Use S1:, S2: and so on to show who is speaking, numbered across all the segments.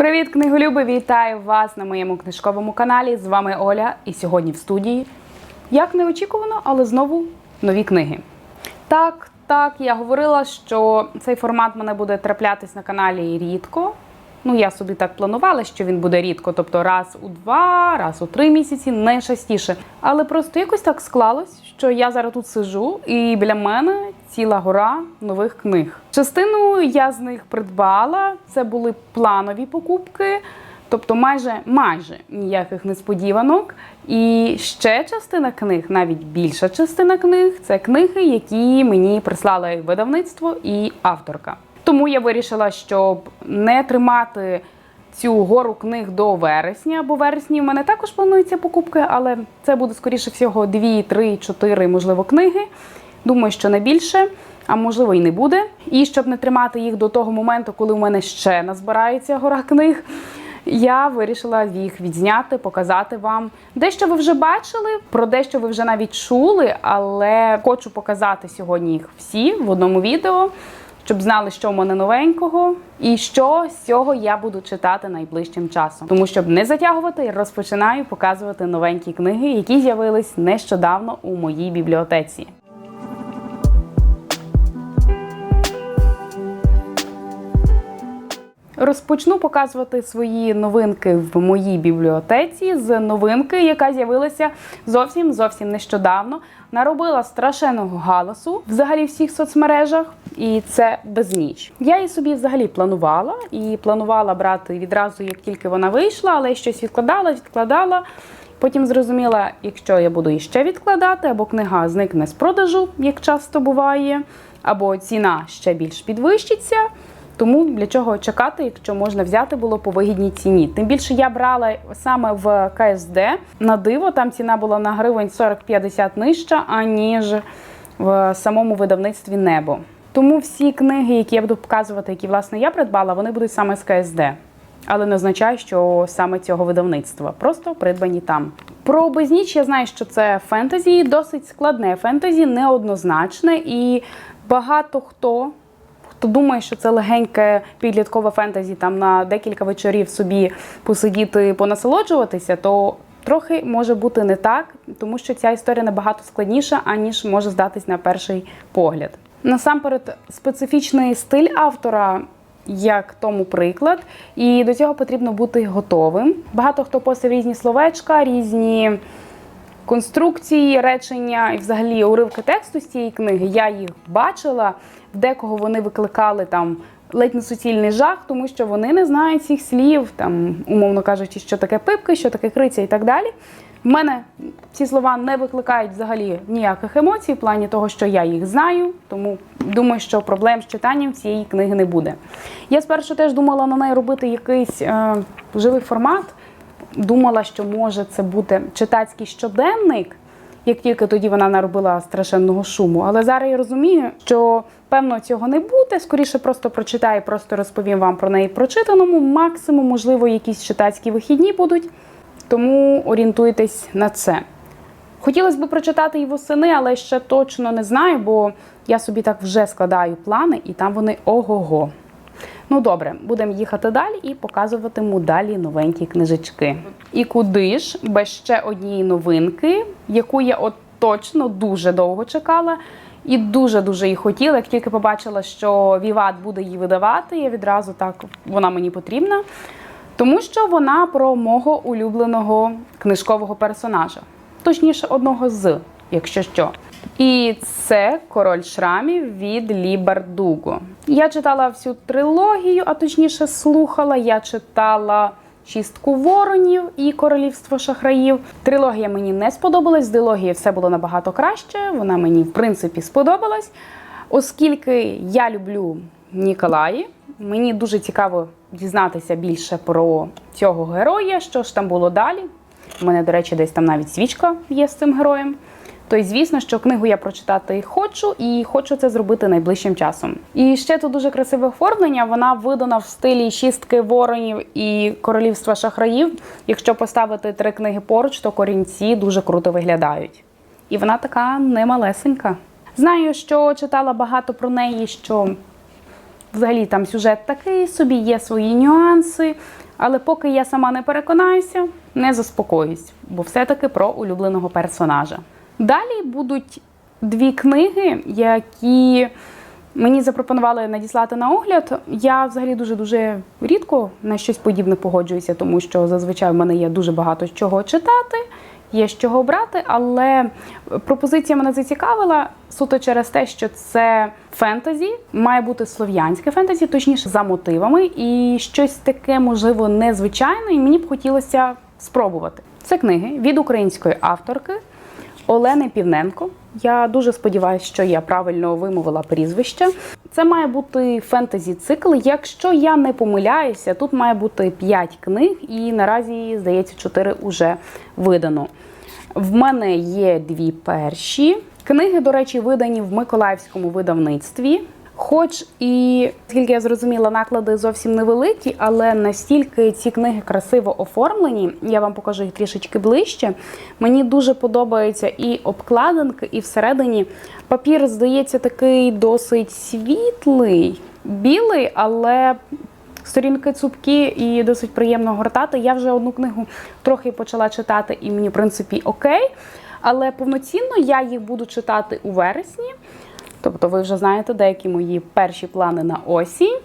S1: Привіт, книголюби! Вітаю вас на моєму книжковому каналі. З вами Оля. І сьогодні в студії, як неочікувано, але знову нові книги. Так, так, я говорила, що цей формат мене буде траплятись на каналі рідко. Ну, я собі так планувала, що він буде рідко, тобто раз у два, раз у три місяці, не частіше. Але просто якось так склалось, що я зараз тут сижу, і біля мене ціла гора нових книг. Частину я з них придбала. Це були планові покупки. Тобто майже майже ніяких несподіванок. І ще частина книг, навіть більша частина книг, це книги, які мені прислали видавництво і авторка. Тому я вирішила, щоб не тримати цю гору книг до вересня, бо в вересні в мене також плануються покупки, але це буде скоріше всього 2, 3, 4, можливо, книги. Думаю, що не більше, а можливо і не буде. І щоб не тримати їх до того моменту, коли у мене ще назбирається гора книг. Я вирішила їх відзняти, показати вам. Дещо ви вже бачили, про дещо ви вже навіть чули, але хочу показати сьогодні їх всі в одному відео, щоб знали, що в мене новенького, і що з цього я буду читати найближчим часом. Тому щоб не затягувати, розпочинаю показувати новенькі книги, які з'явились нещодавно у моїй бібліотеці. Розпочну показувати свої новинки в моїй бібліотеці з новинки, яка з'явилася зовсім зовсім нещодавно. Наробила страшенного галасу взагалі всіх соцмережах, і це безніч. Я її собі взагалі планувала і планувала брати відразу, як тільки вона вийшла, але щось відкладала, відкладала. Потім зрозуміла, якщо я буду її ще відкладати, або книга зникне з продажу, як часто буває, або ціна ще більш підвищиться. Тому для чого чекати, якщо можна взяти було по вигідній ціні. Тим більше я брала саме в КСД на диво, там ціна була на гривень 40-50 нижча, аніж в самому видавництві небо. Тому всі книги, які я буду показувати, які власне я придбала, вони будуть саме з КСД. Але не означає, що саме цього видавництва, просто придбані там. Про безніч я знаю, що це фентезі, досить складне фентезі, неоднозначне, і багато хто хто думає, що це легеньке підліткове фентезі, там на декілька вечорів собі посидіти, понасолоджуватися, то трохи може бути не так, тому що ця історія набагато складніша, аніж може здатись на перший погляд. Насамперед, специфічний стиль автора. Як тому приклад, і до цього потрібно бути готовим. Багато хто постив різні словечка, різні конструкції, речення і взагалі уривки тексту з цієї книги. Я їх бачила. В декого вони викликали там ледь не суцільний жах, тому що вони не знають цих слів, там, умовно кажучи, що таке пипки, що таке криця і так далі. В мене ці слова не викликають взагалі ніяких емоцій, в плані того, що я їх знаю, тому думаю, що проблем з читанням цієї книги не буде. Я спершу теж думала на неї робити якийсь е, живий формат. Думала, що може це бути читацький щоденник, як тільки тоді вона наробила страшенного шуму. Але зараз я розумію, що певно цього не буде. Скоріше просто прочитаю, просто розповім вам про неї прочитаному. Максимум, можливо, якісь читацькі вихідні будуть. Тому орієнтуйтесь на це. Хотілося б прочитати і восени, але ще точно не знаю, бо я собі так вже складаю плани, і там вони ого-го. Ну добре, будемо їхати далі і показуватиму далі новенькі книжечки. І куди ж без ще однієї новинки, яку я от точно дуже довго чекала і дуже-дуже її хотіла. Як тільки побачила, що Віват буде її видавати, я відразу так вона мені потрібна. Тому що вона про мого улюбленого книжкового персонажа, точніше, одного з, якщо що. І це король шрамів від Лі Бардуго. Я читала всю трилогію, а точніше слухала. Я читала Чистку воронів і Королівство шахраїв. Трилогія мені не сподобалась. З дилогії все було набагато краще. Вона мені, в принципі, сподобалась. Оскільки я люблю Ніколаї, мені дуже цікаво дізнатися більше про цього героя, що ж там було далі. У мене, до речі, десь там навіть свічка є з цим героєм. То й звісно, що книгу я прочитати хочу і хочу це зробити найближчим часом. І ще тут дуже красиве оформлення. Вона видана в стилі шістки воронів і королівства шахраїв. Якщо поставити три книги поруч, то корінці дуже круто виглядають. І вона така немалесенька. Знаю, що читала багато про неї, що взагалі там сюжет такий собі, є свої нюанси. Але поки я сама не переконаюся, не заспокоюсь, бо все-таки про улюбленого персонажа. Далі будуть дві книги, які мені запропонували надіслати на огляд. Я взагалі дуже дуже рідко на щось подібне погоджуюся, тому що зазвичай в мене є дуже багато чого читати, є з чого брати. Але пропозиція мене зацікавила суто через те, що це фентезі, має бути слов'янське фентезі, точніше за мотивами, і щось таке, можливо, незвичайне, і мені б хотілося спробувати. Це книги від української авторки. Олени Півненко. Я дуже сподіваюся, що я правильно вимовила прізвище. Це має бути фентезі-цикл. Якщо я не помиляюся, тут має бути 5 книг, і наразі, здається, 4 уже видано. В мене є дві перші. Книги, до речі, видані в Миколаївському видавництві. Хоч і скільки я зрозуміла, наклади зовсім невеликі, але настільки ці книги красиво оформлені, я вам покажу їх трішечки ближче. Мені дуже подобаються і обкладинки, і всередині папір здається такий досить світлий, білий, але сторінки цупкі і досить приємно гортати. Я вже одну книгу трохи почала читати, і мені, в принципі, окей. Але повноцінно я їх буду читати у вересні. Тобто, ви вже знаєте деякі мої перші плани на осінь.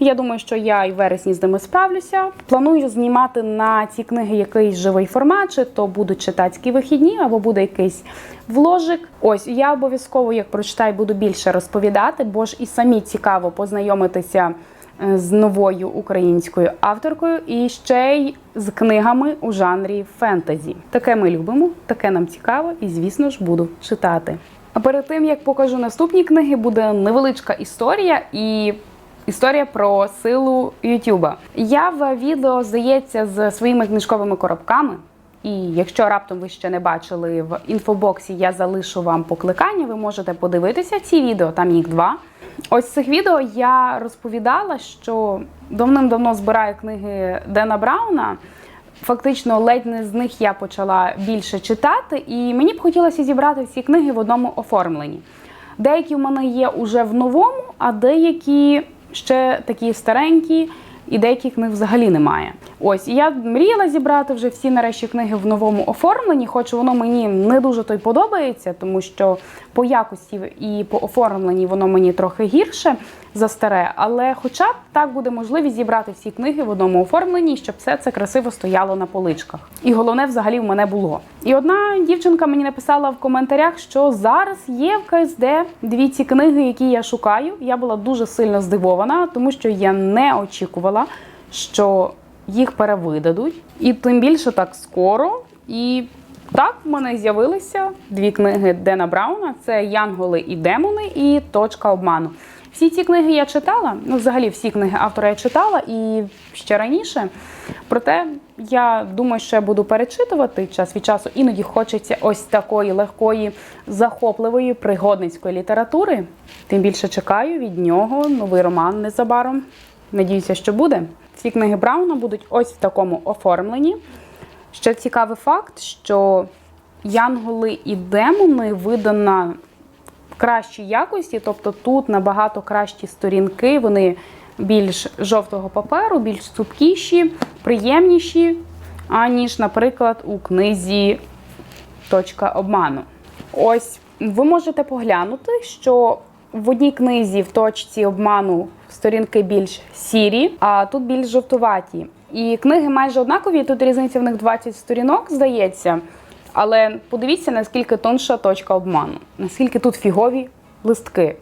S1: Я думаю, що я і вересні з ними справлюся. Планую знімати на ці книги якийсь живий формат, чи то будуть читацькі вихідні, або буде якийсь вложик. Ось я обов'язково, як прочитаю, буду більше розповідати, бо ж і самі цікаво познайомитися е, з новою українською авторкою і ще й з книгами у жанрі фентезі. Таке ми любимо, таке нам цікаво, і звісно ж буду читати. А перед тим як покажу наступні книги, буде невеличка історія і. Історія про силу Ютуба. Я в відео здається з своїми книжковими коробками. І якщо раптом ви ще не бачили в інфобоксі, я залишу вам покликання. Ви можете подивитися ці відео, там їх два. Ось цих відео я розповідала, що давним-давно збираю книги Дена Брауна. Фактично, ледь не з них я почала більше читати, і мені б хотілося зібрати всі книги в одному оформленні. Деякі в мене є уже в новому, а деякі ще такі старенькі, і деяких книг взагалі немає. Ось я мріяла зібрати вже всі нарешті книги в новому оформленні, хоч воно мені не дуже то й подобається, тому що по якості і по оформленні воно мені трохи гірше за старе. Але, хоча б так буде можливість зібрати всі книги в одному оформленні, щоб все це красиво стояло на поличках. І головне, взагалі, в мене було. І одна дівчинка мені написала в коментарях, що зараз є в КСД дві ці книги, які я шукаю. Я була дуже сильно здивована, тому що я не очікувала, що їх перевидадуть, і тим більше так скоро. І так в мене з'явилися дві книги Дена Брауна: це Янголи і демони і Точка обману. Всі ці книги я читала. Ну, взагалі, всі книги автора я читала і ще раніше. Проте я думаю, що я буду перечитувати час від часу. Іноді хочеться ось такої легкої, захопливої пригодницької літератури. Тим більше чекаю від нього новий роман незабаром. Надіюся, що буде. Ці книги Брауна будуть ось в такому оформленні. Ще цікавий факт, що Янголи і демони видана в кращій якості, тобто тут набагато кращі сторінки, вони більш жовтого паперу, більш цупкіші, приємніші, аніж, наприклад, у книзі Точка обману. Ось ви можете поглянути, що в одній книзі в точці обману сторінки більш сірі, а тут більш жовтуваті. І книги майже однакові, тут різниця в них 20 сторінок, здається. Але подивіться, наскільки тонша точка обману, наскільки тут фігові листки.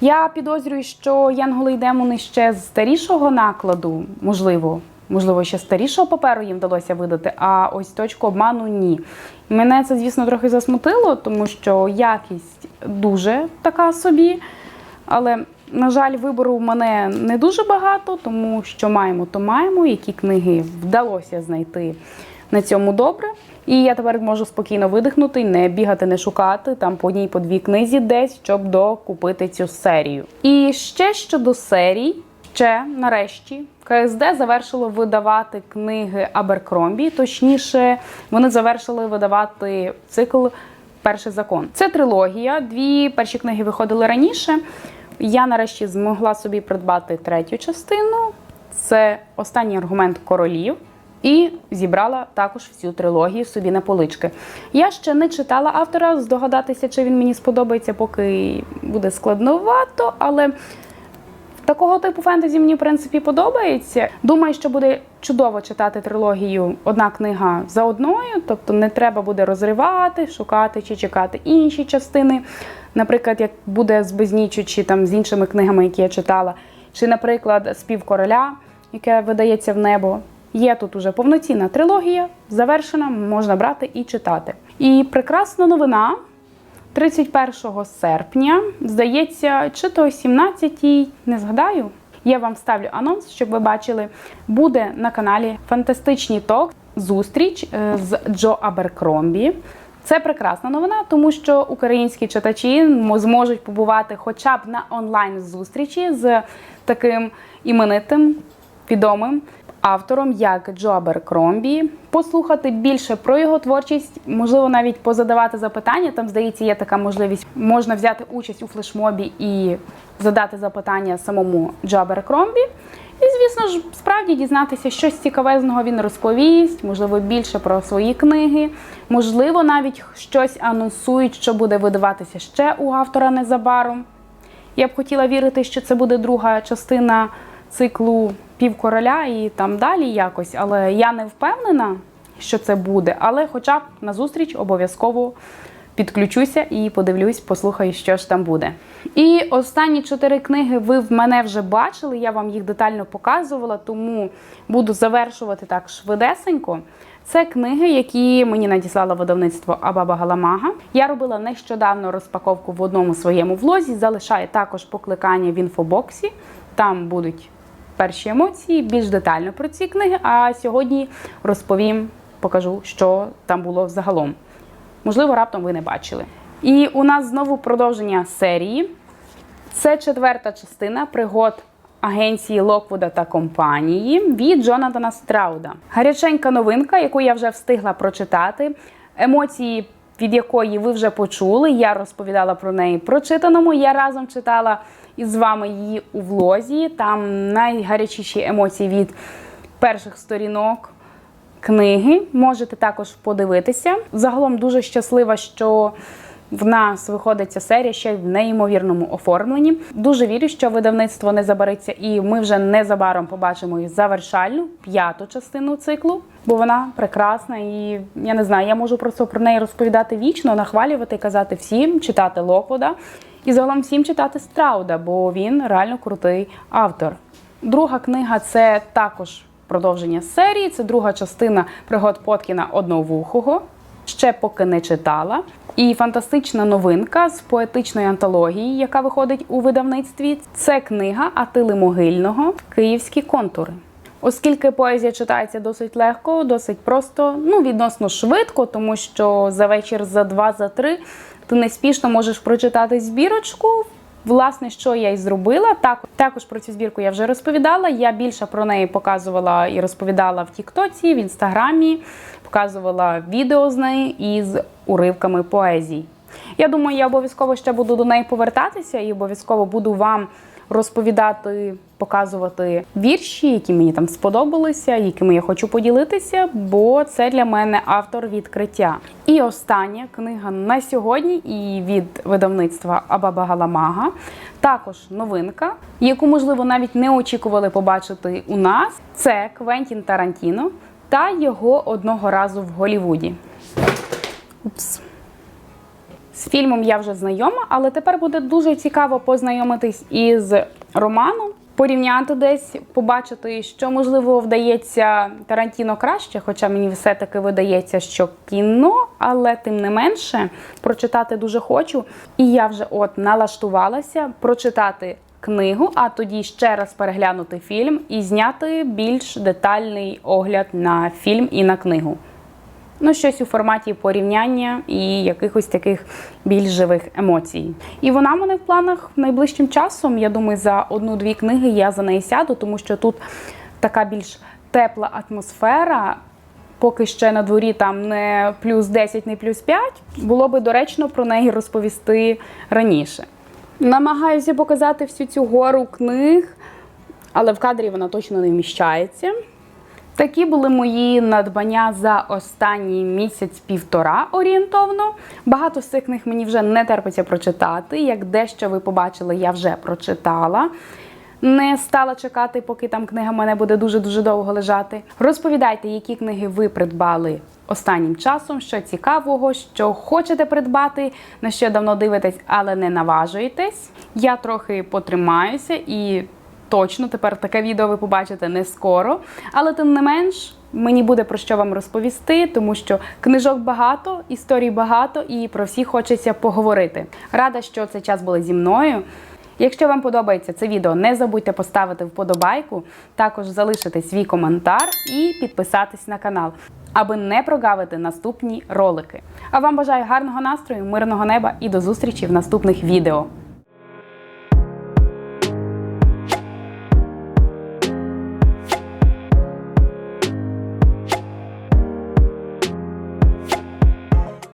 S1: Я підозрюю, що Янголи і демони ще з старішого накладу, можливо, можливо, ще старішого паперу їм вдалося видати, а ось точку обману ні. Мене це, звісно, трохи засмутило, тому що якість дуже така собі. Але, на жаль, вибору в мене не дуже багато, тому що маємо, то маємо, які книги вдалося знайти на цьому добре. І я тепер можу спокійно видихнути не бігати, не шукати там по одній по дві книзі десь, щоб докупити цю серію. І ще щодо серій, ще нарешті КСД завершило видавати книги Аберкромбі. Точніше, вони завершили видавати цикл Перший закон. Це трилогія. Дві перші книги виходили раніше. Я нарешті змогла собі придбати третю частину. це останній аргумент королів. І зібрала також всю трилогію собі на полички. Я ще не читала автора, здогадатися, чи він мені сподобається, поки буде складновато, але Такого типу фентезі мені в принципі подобається. Думаю, що буде чудово читати трилогію одна книга за одною, тобто не треба буде розривати, шукати чи чекати інші частини. Наприклад, як буде з безнічю, чи там з іншими книгами, які я читала, чи, наприклад, спів короля, яке видається в небо. Є тут уже повноцінна трилогія, завершена, можна брати і читати. І прекрасна новина. 31 серпня, здається, чи то 17-й, не згадаю. Я вам ставлю анонс, щоб ви бачили. Буде на каналі Фантастичний ток зустріч е, з Джо Аберкромбі. Це прекрасна новина, тому що українські читачі зможуть побувати хоча б на онлайн зустрічі з таким іменитим відомим автором, як Джо Аберкромбі, послухати більше про його творчість, можливо, навіть позадавати запитання. Там, здається, є така можливість. Можна взяти участь у флешмобі і задати запитання самому Джо Аберкромбі. І, звісно ж, справді дізнатися, щось цікавезного він розповість, можливо, більше про свої книги, можливо, навіть щось анонсують, що буде видаватися ще у автора незабаром. Я б хотіла вірити, що це буде друга частина циклу Півкороля і там далі якось, але я не впевнена, що це буде. Але хоча б на зустріч обов'язково підключуся і подивлюсь, послухаю, що ж там буде. І останні чотири книги ви в мене вже бачили, я вам їх детально показувала, тому буду завершувати так швидесенько. Це книги, які мені надіслало видавництво Абаба Галамага. Я робила нещодавно розпаковку в одному своєму влозі. Залишаю також покликання в інфобоксі. Там будуть перші емоції, більш детально про ці книги. А сьогодні розповім, покажу, що там було загалом. Можливо, раптом ви не бачили. І у нас знову продовження серії. Це четверта частина пригод агенції Локвуда та компанії від Джонатана Страуда. Гаряченька новинка, яку я вже встигла прочитати. Емоції, від якої ви вже почули. Я розповідала про неї прочитаному. Я разом читала із вами її у влозі. Там найгарячіші емоції від перших сторінок книги. Можете також подивитися. Загалом дуже щаслива, що в нас виходить ця серія ще в неймовірному оформленні. Дуже вірю, що видавництво не забариться, і ми вже незабаром побачимо і завершальну п'яту частину циклу, бо вона прекрасна. І я не знаю, я можу просто про неї розповідати вічно, нахвалювати, казати всім, читати Локвуда. І загалом всім читати Страуда, бо він реально крутий автор. Друга книга це також продовження серії. Це друга частина пригод Поткіна одновухого. Ще поки не читала. І фантастична новинка з поетичної антології, яка виходить у видавництві. Це книга Атили Могильного Київські контури. Оскільки поезія читається досить легко, досить просто, ну відносно швидко, тому що за вечір, за два, за три ти неспішно можеш прочитати збірочку. Власне, що я й зробила. Так, також про цю збірку я вже розповідала. Я більше про неї показувала і розповідала в Тіктоці, в інстаграмі, показувала відео з неї із уривками поезій. Я думаю, я обов'язково ще буду до неї повертатися і обов'язково буду вам розповідати, показувати вірші, які мені там сподобалися, якими я хочу поділитися, бо це для мене автор відкриття. І остання книга на сьогодні і від видавництва Абаба Галамага. Також новинка, яку, можливо, навіть не очікували побачити у нас. Це Квентін Тарантіно та його одного разу в Голівуді. Упс. Фільмом я вже знайома, але тепер буде дуже цікаво познайомитись із романом, порівняти десь, побачити, що можливо вдається Тарантіно краще, хоча мені все-таки видається, що кіно, але тим не менше прочитати дуже хочу. І я вже от налаштувалася прочитати книгу, а тоді ще раз переглянути фільм і зняти більш детальний огляд на фільм і на книгу. Ну, щось у форматі порівняння і якихось таких більш живих емоцій. І вона в мене в планах найближчим часом. Я думаю, за одну-дві книги я за неї сяду, тому що тут така більш тепла атмосфера. Поки ще на дворі там не плюс 10, не плюс 5, було би доречно про неї розповісти раніше. Намагаюся показати всю цю гору книг але в кадрі вона точно не вміщається. Такі були мої надбання за останній місяць-півтора орієнтовно. Багато з цих книг мені вже не терпиться прочитати. Як дещо ви побачили, я вже прочитала. Не стала чекати, поки там книга в мене буде дуже-дуже довго лежати. Розповідайте, які книги ви придбали останнім часом, що цікавого, що хочете придбати, на що давно дивитесь, але не наважуєтесь. Я трохи потримаюся і точно тепер таке відео ви побачите не скоро. Але тим не менш, мені буде про що вам розповісти, тому що книжок багато, історій багато, і про всі хочеться поговорити. Рада, що цей час були зі мною. Якщо вам подобається це відео, не забудьте поставити вподобайку, також залишити свій коментар і підписатись на канал, аби не прогавити наступні ролики. А вам бажаю гарного настрою, мирного неба і до зустрічі в наступних відео.